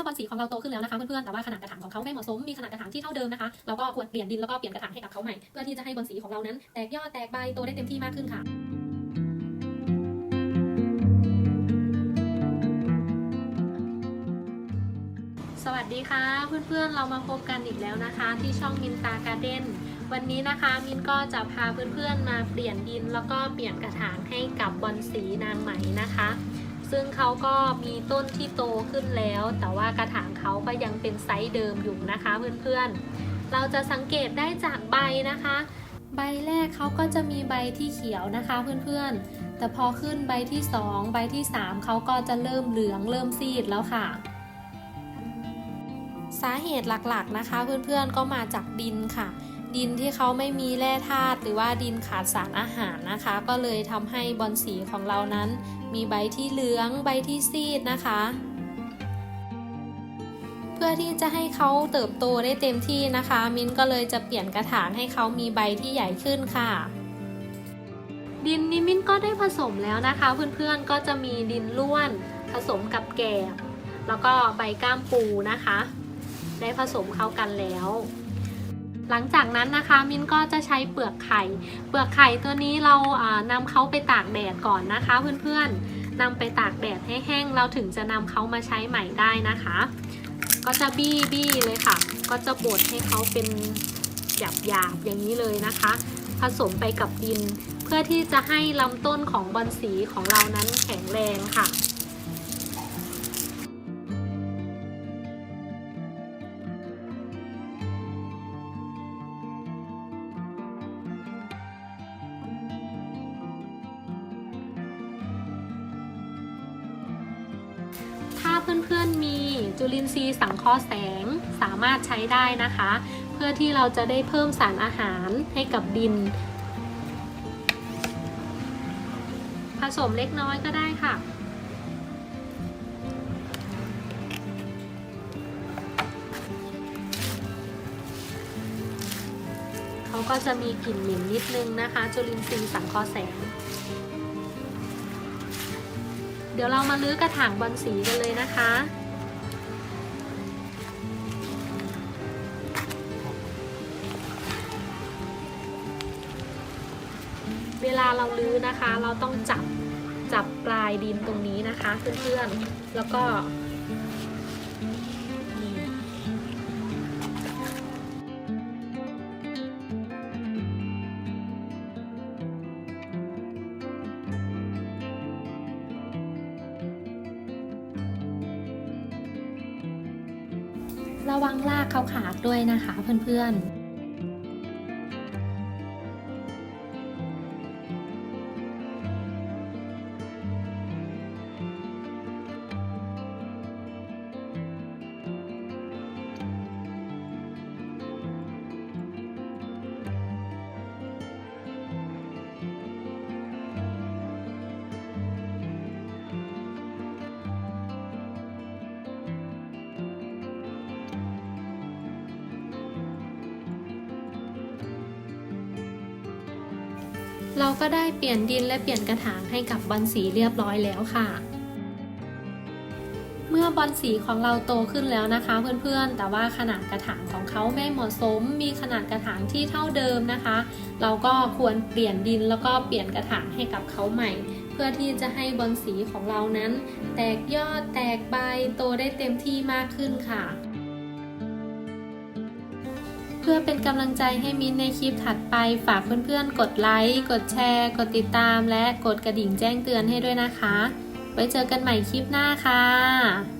ื่อบอลสีของเราโตขึ้นแล้วนะคะเพื่อนๆ แต่ว่าขนาดกระถางของเขาไม่เหมาะสม มีขนาดกระถางที่เท่าเดิมนะคะ เราก็ควรเปลี่ยนดินแล้วก็เปลี่ยนกระถางให้กับเขาใหม่ เพื่อที่จะให้บอลสีของเรานั้น แตกยอดแตกใบโตได้เต็มที่มากขึ้นค่ะสวัสดีค่ะ เพื่อนๆ เรามาพบกันอีกแล้วนะคะ ที่ช่องมินตาการ์เด้นวันนี้นะคะมินก็จะพาเพื่อนๆมาเปลี่ยนดินแล้วก็เปลี่ยนกระถางให้กับบอลสีนางไหมนะคะ ซึ่งเขาก็มีต้นที่โตขึ้นแล้ว แต่ว่ากระถางเขาก็ยังเป็นไซส์เดิมอยู่นะคะเพื่อนๆ เราจะสังเกตได้จากใบนะคะ ใบแรกเขาก็จะมีใบที่เขียวนะคะเพื่อนๆ แต่พอขึ้นใบที่ 2 ใบที่ 3เขาก็จะเริ่มเหลืองเริ่มซีดแล้วค่ะสาเหตุหลักๆนะคะเพื่อนๆก็มาจากดินค่ะ ดินที่เขาไม่มีแร่ธาตุหรือว่าดินขาดสารอาหารนะคะ ก็เลยทำให้บอลสีของเรานั้น มีใบที่เหลืองใบที่ซีดนะคะ เพื่อที่จะให้เขาเติบโตได้เต็มที่นะคะ มิ้นก็เลยจะเปลี่ยนกระถางให้เขามีใบที่ใหญ่ขึ้นค่ะ ดินนี้มิ้นก็ได้ผสมแล้วนะคะ เพื่อนๆก็จะมีดินล้วนผสมกับแกบแล้วก็ใบก้ามปูนะคะ ได้ผสมเข้ากันแล้ว หลังจากนั้นนะคะมินก็จะใช้เปลือกไข่ เปลือกไข่ตัวนี้เราอ่านำเขาไปตากแดดก่อนนะคะ เพื่อนๆนำไปตากแดดให้แห้งเราถึงจะนำเขามาใช้ใหม่ได้นะคะ ก็จะบี้บี้เลยค่ะ ก็จะบดให้เขาเป็นหยาบหยาบๆอย่างนี้เลยนะคะ ผสมไปกับดิน เพื่อที่จะให้ลำต้นของบอนสีของเรานั้นแข็งแรงค่ะ เพื่อนๆมีจุลินทรีย์สังเคราะห์แสงสามารถใช้ได้นะคะ เพื่อที่เราจะได้เพิ่มสารอาหารให้กับดิน ผสมเล็กน้อยก็ได้ค่ะเขาก็จะมีกลิ่นเหม็นนิดนึงนะคะ จุลินทรีย์สังเคราะห์แสง ดี๋ยวเรามาลื้อกระถางบอลสีกันเลยนะคะ เวลาเราลื้อนะคะ เราต้องจับจับปลายดินตรงนี้นะคะเพื่อนๆ แล้วก็ ระวังลากเขาขาดด้วยนะคะเพื่อนๆ เราก็ได้เปลี่ยนดินและเปลี่ยนกระถางให้กับบอลสีเรียบร้อยแล้วค่ะ เมื่อบอลสีของเราโตขึ้นแล้วนะคะเพื่อนๆ แต่ว่าขนาดกระถางของเขาไม่เหมาะสม มีขนาดกระถางที่เท่าเดิมนะคะ เราก็ควรเปลี่ยนดินแล้วก็เปลี่ยนกระถางให้กับเขาใหม่ เพื่อที่จะให้บอลสีของเรานั้น แตกยอดแตกใบโตได้เต็มที่มากขึ้นค่ะ พื่อเป็นกำลังใจให้มิ้นในคลิปถัดไป ฝากเพื่อนๆ กดไลค์ กดแชร์ กดติดตาม และกดกระดิ่งแจ้งเตือนให้ด้วยนะคะ ไว้เจอกันใหม่คลิปหน้าค่ะ